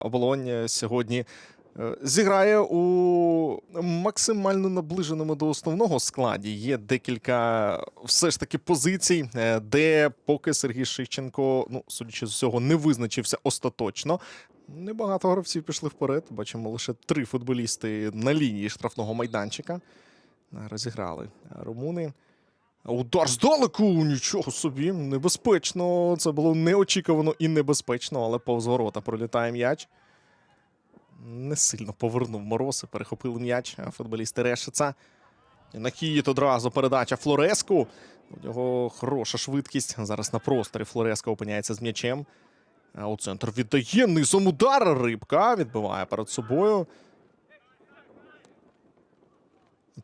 Оболонь е, сьогодні е, зіграє у максимально наближеному до основного складі. Є декілька все ж таки позицій, е, де поки Сергій Шищенко, ну судячи з усього, не визначився остаточно. Небагато гравців пішли вперед. Бачимо лише три футболісти на лінії штрафного майданчика. Розіграли румуни. Удар здалеку! Нічого собі, небезпечно. Це було неочікувано і небезпечно, але повз ворота пролітає м'яч. Не сильно повернув мороз перехопили м'яч. Футболісти Решица. І На Кіїт одразу передача Флореску. У нього хороша швидкість. Зараз на просторі Флореска опиняється з м'ячем. А у центр віддає низом удар. Рибка відбиває перед собою.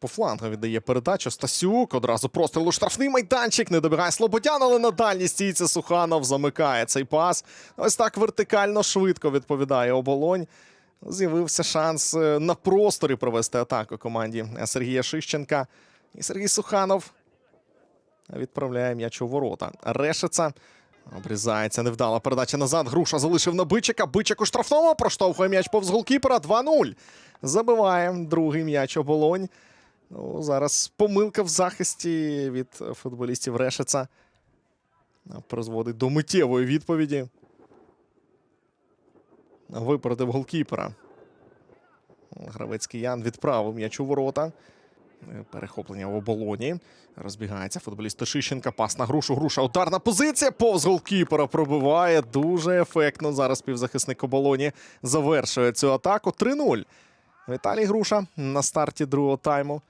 По флангу віддає передачу. Стасюк. Одразу простріл у штрафний майданчик. Не добігає Слободян, але на дальній стійці Суханов замикає цей пас. Ось так вертикально швидко відповідає оболонь. З'явився шанс е, на просторі провести атаку команді Сергія Шищенка. І Сергій Суханов відправляє м'яч у ворота. Решиться. Обрізається невдала передача назад. Груша залишив на Бичика. Бичик у штрафному проштовхує м'яч повз голкіпера. 2-0. Забиває другий м'яч оболонь. Ну, зараз помилка в захисті від футболістів Решица призводить до миттєвої відповіді. Випередив голкіпера. Гравець киян відправив м'яч у ворота. Перехоплення в оболоні. Розбігається футболіст Тишищенка. Пас на грушу. Груша. Ударна позиція. Повз голкіпера пробиває. Дуже ефектно. Зараз півзахисник оболоні завершує цю атаку. 3-0. Віталій Груша на старті другого тайму.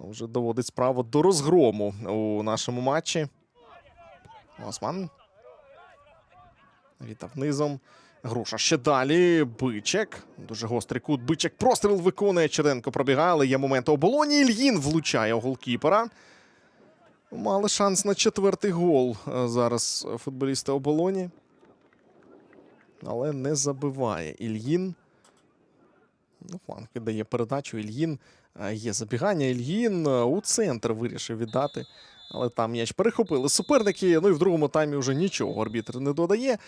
Ну, Вже доводить справу до розгрому у нашому матчі. Осман. Вітав низом. Груша ще далі. Бичек. Дуже гострий кут. Бичек простріл виконує. Черенко пробігає, але є момент оболоні. Ільїн влучає у голкіпера. Мали шанс на четвертий гол е, зараз футболісти оболоні. Але не забиває Ільїн. Ну, фланг віддає передачу. Ільїн е, є забігання. Ільїн е, у центр вирішив віддати. Але там м'яч перехопили суперники. Ну і в другому таймі вже нічого арбітр не додає.